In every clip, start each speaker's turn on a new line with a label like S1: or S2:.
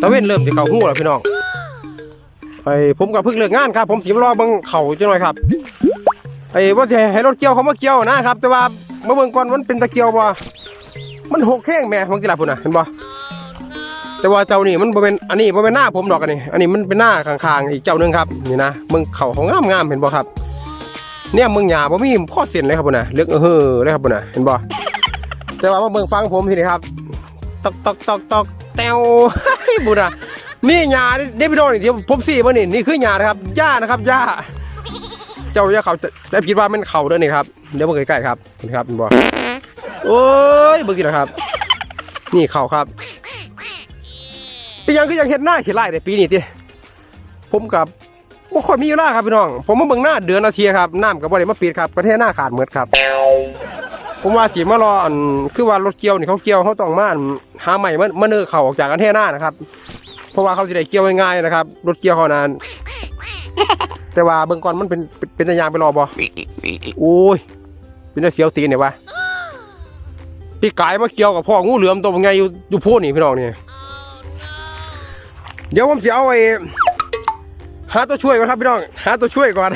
S1: ตะเว้นเริ่มสิเข้าหูแล้วพี่น้องไอ้ผมก็เพิ่งเลิกงานครับ ผมสิมารอเบิ่งเขาจังหน่อยครับไอ้ว่าจะให้รถเกี่ยวเขามาเกี่ยวนะครับ แต่ว่าเมื่อเบิ่งก่อนมันเป็นตะเกียวบ่มันหกแข้งแม่บางทีล่ะพุ่นน่ะเห็นบ่แต่ว่าเจ้านี่มันบ่เป็นอันนี้บ่เป็นหน้าผมดอกอันนี้ อันนี้มันเป็นหน้าข้างๆอีกเจ้าหนึงครับนี่นะเบิ่งเขาเขางามๆเห็นบ่ครับ เนี่ยมึงหยาบ่มีข้อเส้นเลยครับพุ่นน่ะเลือกเออเลยครับพุ่นน่ะเห็นบ่แต่ว่ามาเบิ่งฟังผมทีนี้ครับตอกตอกตอกตอก แตวบุญอะนี่หญ้านี่นี่พี่น้องนี่ที่ผมสีมานี่นี่คือหญ้านะครับหญ้านะครับหญ้าเจ้าย่าเขาได้คิดว่ามันเขาด้อนี่ครับเดี๋ยวมาใกล้ๆครับนี่ครับบ่โอ้ยเบิ่งกินะครับ นี่เขาครับเป็นยังคือยังเห็นหน้าขี้ไล่ในปีนี้ติผมกับบ่ค่อยมีเวลาครับพี่น้อง ผมมาเบิ่งหน้าเดือนอาทิตย์ครับน้ำกับบ่ได้มาปิดครับประเทศหน้าขาดเหมดครับ ผมว่าสีมารออันคือว่ารถเกี่ยวนี่เขาเกี่ยวเขาต้องมาอัน หาใหม่มามาเนื้อเขาออกจากกันแท่หน้านะครับ เพราะว่าเขาจะได้เกี่ยวง่ายๆนะครับรถเกี่ยวเขานั้นแต่ว่าเบื้องก่อนมันเป็นเป็นตะยางไปรอบ่โอ้ยเป็นเสียวตีนเนี่ยวะพี่กายมาเกี่ยวกับพ่องูเหลือมตัวเป็นไงอยู่อยู่พูนี่พี่น้องเนี่ยเดี๋ยวผมจะเอาไอ้หาตัวช่วยก่อนครับพี่น้องหาตัวช่วยก่อน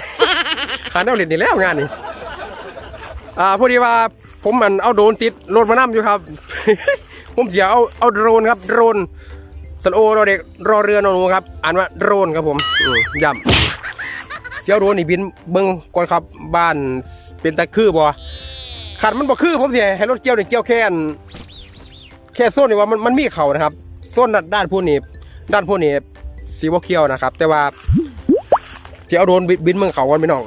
S1: หาแนวเล่นนี่แล้วงานนี้อ่าพอดีว่าผมมันเอาโดนติดรถมานั่อยู่ครับ ผมเสียเอาเอาโดรนครับโดรนสโอรอเด็กรอเรือนอนูครับอ่านว่าโดรนครับผมย้ำเสียโดรนนี่บินเบิ้งก่อนครับบ้านเป็นตะคือบ่ขัดมันบ่คือผมเสียให้รถเกี่ยวนี่เกี่ยวแค่นแค่โซนนี่ว่ามันมันมีเขานะครับโซนด้านด้านพวกนี้ด้านพวกนี้สีบ่เกี่ยวนะครับ แต่ว่าเที่ยวโดรนบินบินเมืองเขากันพี่น้อง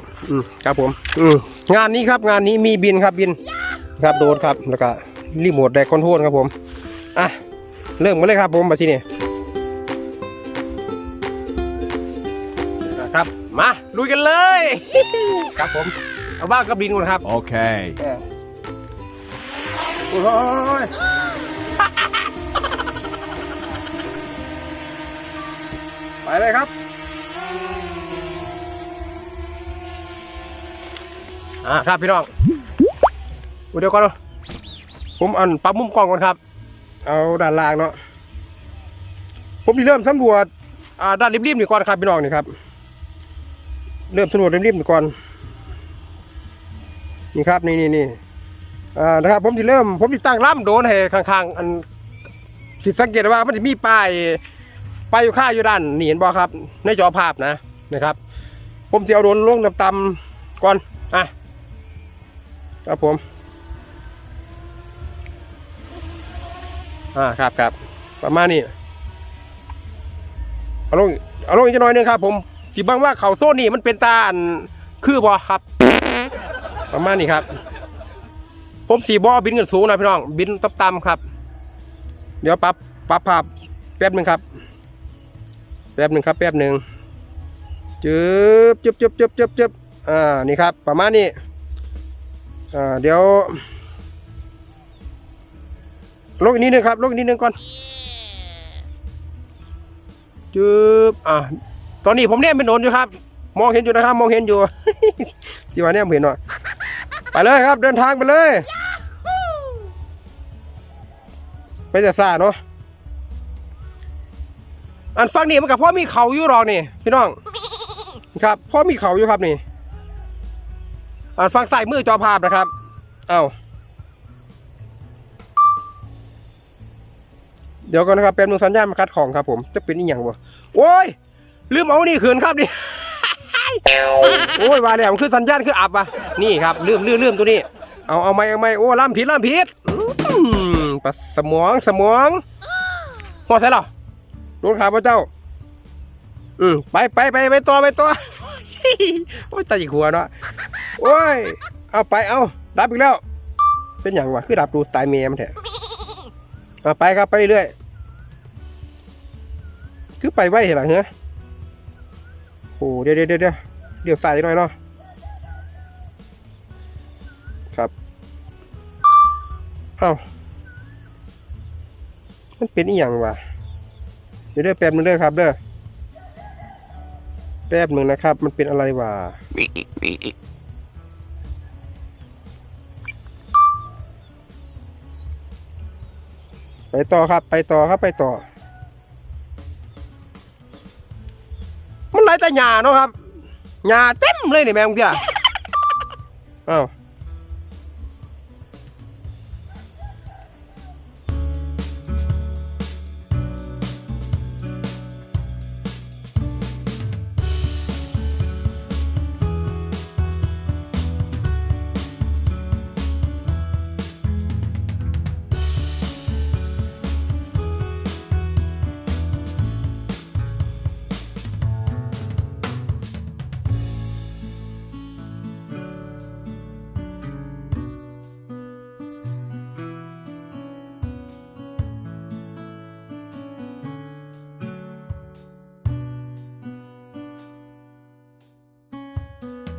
S1: ครับผมอืมงานนี้ครับงานนี้มีบินครับบิน ครับโดรนครับแล้วก็ รีโมทไดคอนโทรลครับผม อะ เริ่มกันเลยครับผมมาที่นี่นะครับ มาลุยกันเลย ครับผม เอาบ้างกับบินก่อนครับ
S2: Okay.
S1: เออโอ้ยไปเลยครับอ่าครับพี่น้องอุยเดี๋ยวก่อนเนาะ ผมอันปรับมุมกล้องก่อนครับ เอาด้านล่างเนาะผมสิเริ่มสำรวจอ่าด้านริมๆนี่ก่อนครับพี่น้องนี่ครับ เริ่มสำรวจริมๆนี่ก่อนนี่ครับนี่นี่นี่อ่านะครับ ผมจะเริ่ม ผมจะตั้งล่ำโดนให้ข้างๆ อันสิสังเกตว่ามันจะมีป้ายป้ายอยู่ข้างอยู่ด้านนี่เห็นบ่ครับ ในจอภาพนะนะครับ ผมจะเอาโดนลงต่ำๆก่อนอะครับผม อ่าครับครับประมาณนี้เอาลงเอาลงอีกจะน้อยหนึงครับ ผมสิบังว่าเขาโซนนี่มันเป็นตาอันคือบ่ครับ ประมาณนี้ครับ ผมสีบอบินกันสูงนะพี่น้อง บินต่ำๆครับ เดี๋ยวปรับปรับภาพแป๊บหนึ่งครับ แป๊บหนึ่งครับ แป๊บหนึ่งจึบจึบจึบจึบจึบจึบอ่านี่ครับ ประมาณนี้อ่าเดี๋ยว ลงอีกนิดนึงครับลงอีกนิดนึงก่อนจึบอ่าตอนนี้ผมเนี่ยเป็นโนนอยู่ครับ มองเห็นอยู่นะครับ มองเห็นอยู่ที่ว่าเนี่ยผมเห็นหน่อยไปเลยครับ เดินทางไปเลย ไปแต่ซาเนาะอันฟังนี่มันกับพ่อมีเขาอยู่หรอกนี่พี่น้องครับพ่อมีเขาอยู่ครับนี่ อันฟังใส่มือจอภาพนะครับ เอา เดี๋ยวก่อนนะครับเป็นมือสัญญาณมาคัดของครับ ผมจะเป็นอีหยังบ่โอ้ยลืมเอานี่คืนครับนี่โอ้ยว่าแล้วมันคือสัญญาณคืออับอะนี่ครับลืมลืมลืมตัวนี้ เอาเอาไม่เอาไม่โอ้ล่ำผิดล่ำผิดปะสมองสมองพอใช่หรอรถขาพระเจ้า อืมไปไปไปไปต่อไปต่อโอ้ยตาจีหัวเนาะโอ้ย เอาไปเอาดับอีกแล้ว เป็นอย่างวะคือดับดูตายเมียมันแท้ เอไปครับไปเรื่อยคือไปไวเหรอเฮ้ยโอ้เดี๋ยวเดี๋ยวเดี๋ยวเดี๋ยวใส่หน่อยเนาะครับเอ้ามันเป็นอีหยังวะเดี๋ยวเด้อแป๊บนึงเด้อครับเด้อแป๊บนึงนะครับ มันเป็นอะไรวะ ไปต่อครับ ไปต่อครับไปต่อ มันไรแต่หญ้าเนาะครับหญ้าเต็มเลยนี่แมงเตี้ยอ้าว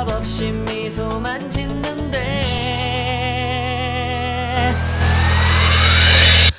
S2: 답 없이 미소만 짓는